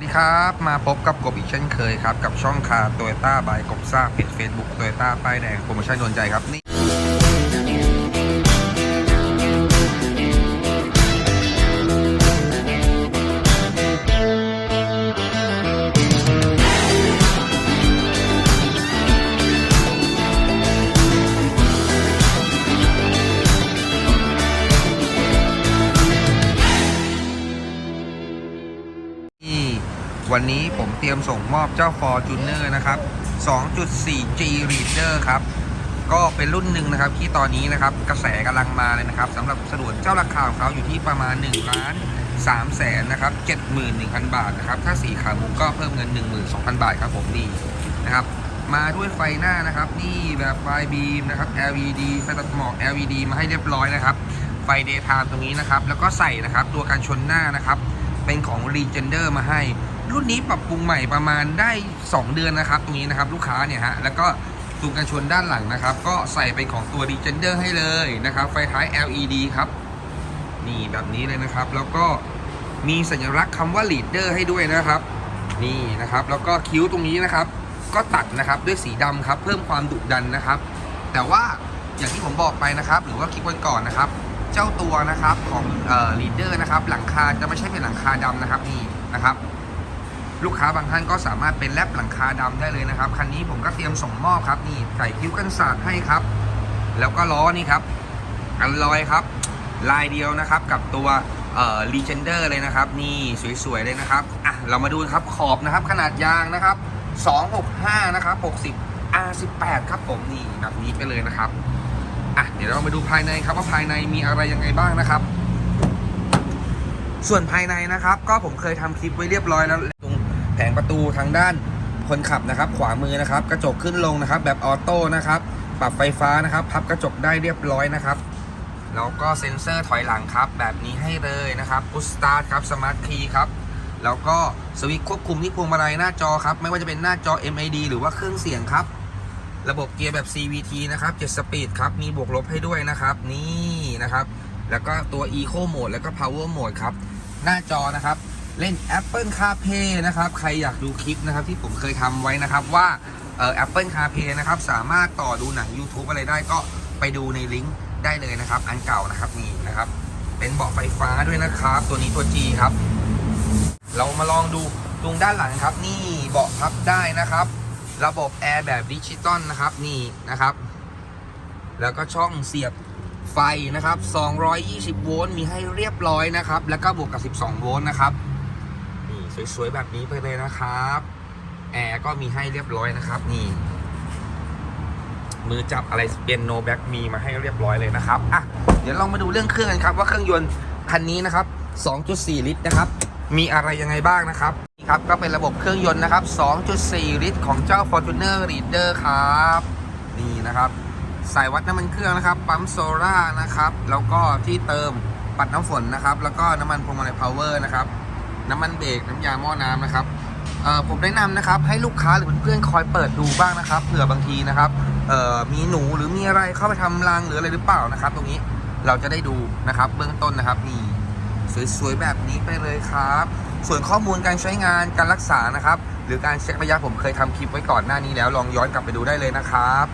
สวัสดีครับ มาพบกับกบอีกเช่นเคยครับ กับช่องคาโตโยต้าบายกบซ่าเพจเฟซบุ๊กโตโยต้าป้ายแดงโปรโมชั่นโดนใจครับนี่ วันนี้ผมเตรียมส่งมอบเจ้า Fortuner นะครับ 2.4G Reader ครับ ก็เป็นรุ่นหนึ่งนะครับที่ตอนนี้นะครับกระแสกำลังมาเลยนะครับสำหรับสะดวกเจ้าราคาของเขาอยู่ที่ประมาณ1ล้าน3แสนนะครับ71,000 บาทนะครับ ถ้าสีขาวมุกก็เพิ่มเงิน 12,000 บาทครับผมดีนะครับ มาด้วยไฟหน้านะครับ นี่แบบไฟบีมนะครับ LED ไฟตัดหมอก LED มาให้เรียบร้อยนะครับ ไฟ daytime ตรงนี้นะครับ แล้วก็ใส่นะครับตัวกันชนหน้านะครับ เป็นของ Legender มาให้ รุ่นนี้ปรับปรุงใหม่ประมาณได้ 2 เดือนนะครับ ตรงนี้นะครับลูกค้าเนี่ยฮะแล้วก็ตูกันชนด้านหลังนะครับ ก็ใส่เป็นของตัว Legender ให้เลยนะครับ ไฟท้าย LED ครับ นี่แบบนี้เลยนะครับ แล้วก็มีสัญลักษณ์คำว่า Leader ให้ด้วยนะครับ นี่นะครับ แล้วก็คิ้วตรงนี้นะครับ ก็ตัดนะครับด้วยสีดำครับ เพิ่มความดุดันนะครับ แต่ว่าอย่างที่ผมบอกไปนะครับ หรือว่าคลิปวันก่อนนะครับ เจ้าตัวนะครับของเอ่อ leader นะครับหลังคาจะไม่ใช่เป็นหลังคาดำนะครับนี่นะครับ ลูกค้าบางท่านก็สามารถเป็นแลบหลังคาดำได้เลยนะครับคันนี้ผมก็เตรียมส่งมอบครับนี่ใส่คิ้วกันสาดให้ครับ แล้วก็ล้อนี่ครับอันลอยครับ ลายเดียวนะครับกับตัวเอ่อ Legender เลยนะครับ นี่สวยๆเลยนะครับอะเรามาดูครับขอบนะครับขนาดยางนะครับ265นะครับ60 R18 ครับผมนี่แบบนี้ไปเลยนะครับ อะเดี๋ยวเรามาดูภายในครับว่าภายในมีอะไรยังไงบ้างนะครับ ส่วนภายในนะครับ ก็ผมเคยทำคลิปไว้เรียบร้อยแล้วตรงแผงประตูทางด้านคนขับนะครับ ขวามือนะครับ กระจกขึ้นลงนะครับ แบบออโต้นะครับปรับไฟฟ้านะครับ พับกระจกได้เรียบร้อยนะครับแล้วก็เซ็นเซอร์ถอยหลังครับ แบบนี้ให้เลยนะครับพุชสตาร์ทครับสมาร์ทคีย์ครับแล้วก็สวิตช์ควบคุมที่พวงมาลัยหน้าจอครับ ไม่ว่าจะเป็นหน้าจอ MID หรือว่าเครื่องเสียงครับ ระบบเกียร์แบบ CVT นะครับ7สปีดครับ มีบวกลบให้ด้วยนะครับ นี่นะครับ แล้วก็ตัว Eco Mode แล้วก็ Power Mode ครับ หน้าจอนะครับ เล่น Apple CarPlay นะครับ ใครอยากดูคลิปนะครับที่ผมเคยทำไว้นะครับว่าเอ่อ Apple CarPlay นะครับ สามารถต่อดูหนัง YouTube อะไรได้ก็ไปดูในลิงก์ได้เลยนะครับ อันเก่านะครับนี่นะครับ เป็นเบาะไฟฟ้าด้วยนะครับ ตัวนี้ตัว G ครับ เรามาลองดูตรงด้านหลังครับ นี่เบาะพับได้นะครับ ระบบแอร์แบบดิจิตอลนะครับนี่นะครับ แล้วก็ช่องเสียบไฟนะครับ 220 โวลต์มีให้เรียบร้อยนะครับ แล้วก็บวกกับ 12 โวลต์นะครับนี่สวยๆแบบนี้ไปเลยนะครับ แอร์ก็มีให้เรียบร้อยนะครับนี่มือจับอะไรเป็นโนแบ็กมีมาให้เรียบร้อยเลยนะครับอะเดี๋ยวลองมาดูเรื่องเครื่องกันครับ ว่าเครื่องยนต์คันนี้นะครับ 2.4 ลิตรนะครับ มีอะไรยังไงบ้างนะครับ ครับก็เป็นระบบเครื่องยนต์นะครับ 2.4 ลิตรของเจ้า Fortuner Reader ครับ นี่นะครับสายวัดน้ำมันเครื่องนะครับ ปั๊มโซล่านะครับ แล้วก็ที่เติมปัดน้ำฝนนะครับ แล้วก็น้ำมันพวงมาลัยพาวเวอร์นะครับ น้ำมันเบรกน้ำยาหม้อน้ำนะครับผมแนะนำนะครับให้ลูกค้าหรือเพื่อนๆคอยเปิดดูบ้างนะครับเผื่อบางทีนะครับมีหนูหรือมีอะไรเข้าไปทำรังหรืออะไรหรือเปล่านะครับ ตรงนี้เราจะได้ดูนะครับ เบื้องต้นนะครับนี่สวยๆแบบนี้ไปเลยครับ ส่วนข้อมูลการใช้งานการรักษานะครับ หรือการเช็คระยะผมเคยทำคลิปไว้ก่อนหน้านี้แล้วลองย้อนกลับไปดูได้เลยนะครับ